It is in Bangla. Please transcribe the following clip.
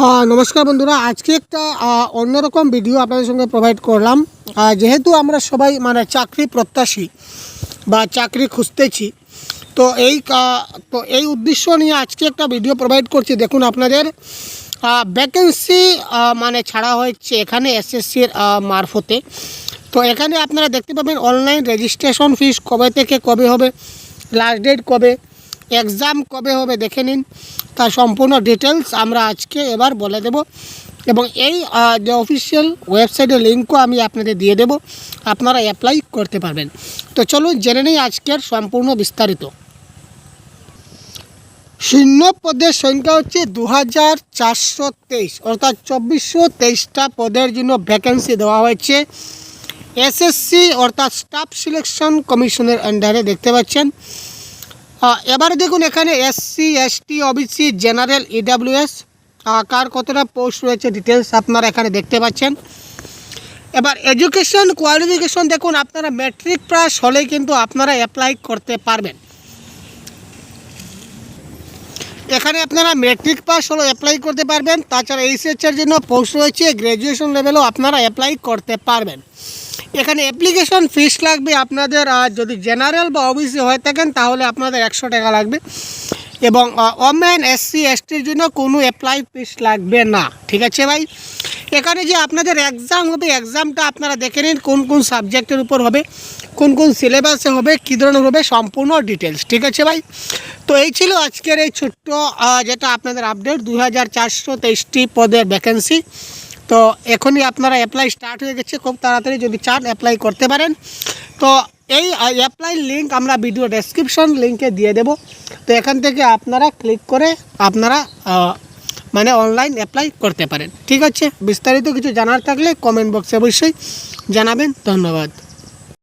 হ্যাঁ নমস্কার বন্ধুরা। আজকে একটা অন্যরকম ভিডিও আপনাদের সঙ্গে প্রোভাইড করলাম। যেহেতু আমরা সবাই মানে চাকরি প্রত্যাশী বা চাকরি খুঁজতেছি, তো এই তো এই উদ্দেশ্য নিয়ে আজকে একটা ভিডিও প্রোভাইড করছি। দেখুন আপনাদের ভ্যাকেন্সি মানে ছাড়া হয়েছে এখানে এসএসসির মারফতে। তো এখানে আপনারা দেখতে পাবেন অনলাইন রেজিস্ট্রেশন ফিস কবে থেকে, কবে হবে লাস্ট ডেট কবে এক্সাম কবে হবে দেখে নিন। তার সম্পূর্ণ ডিটেলস আমরা আজকে এবার বলে দেব। এবং এই যে অফিসিয়াল ওয়েবসাইটের লিঙ্কও আমি আপনাদের দিয়ে দেব। আপনারা অ্যাপ্লাই করতে পারবেন। তো চলুন জেনে নিই আজকের সম্পূর্ণ বিস্তারিত। শূন্য পদের সংখ্যা হচ্ছে দু হাজার চারশো তেইশ, অর্থাৎ চব্বিশশো তেইশটা পদের জন্য ভ্যাকেন্সি দেওয়া হয়েছে। এসএসসি অর্থাৎ স্টাফ সিলেকশন কমিশনের আন্ডারে দেখতে পাচ্ছেন। এবারে দেখুন এখানে SC ST OBC general EWS কার কতটা পোস্ট রয়েছে ডিটেলস আপনারা এখানে দেখতে পাচ্ছেন। এবার এডুকেশন কোয়ালিফিকেশন দেখুন, আপনারা ম্যাট্রিক পাস হলেই কিন্তু আপনারা অ্যাপ্লাই করতে পারবেন। এখানে আপনারা মেট্রিক পাস হলো অ্যাপ্লাই করতে পারবেন, তাছাড়া এইচএসের জন্য পোস্ট রয়েছে গ্র্যাজুয়েশন লেভেলও আপনারা অ্যাপ্লাই করতে পারবেন। এখানে অ্যাপ্লিকেশন ফিস লাগবে আপনাদের যদি জেনারেল বা ওবিসি হয়ে থাকেন, তাহলে আপনাদের একশো টাকা লাগবে। এবং ওমেন এসসি এসটির জন্য কোনো অ্যাপ্লাই ফিস লাগবে না। ঠিক আছে ভাই? এখানে যে আপনাদের এক্সাম হবে এক্সামটা আপনারা দেখে নিন, কোন কোন সাবজেক্টের উপর হবে, কোন কোন সিলেবাসে হবে, কী ধরনের হবে, সম্পূর্ণ ডিটেলস ঠিক আছে ভাই? তো এই ছিল আজকের এই ছোট্ট যেটা আপনাদের আপডেট দুই হাজার পদের ভ্যাকেন্সি তো এখনই আপনারা অ্যাপ্লাই স্টার্ট হয়ে গেছে, খুব তাড়াতাড়ি যদি চান অ্যাপ্লাই করতে পারেন। তো এই অ্যাপ্লাই লিঙ্ক আমরা ভিডিও ডেসক্রিপশন লিঙ্কে দিয়ে দেব। তো এখান থেকে আপনারা ক্লিক করে আপনারা মানে অনলাইন অ্যাপ্লাই করতে পারেন। ঠিক আছে? বিস্তারিত কিছু জানার থাকলে কমেন্ট বক্সে অবশ্যই জানাবেন। ধন্যবাদ।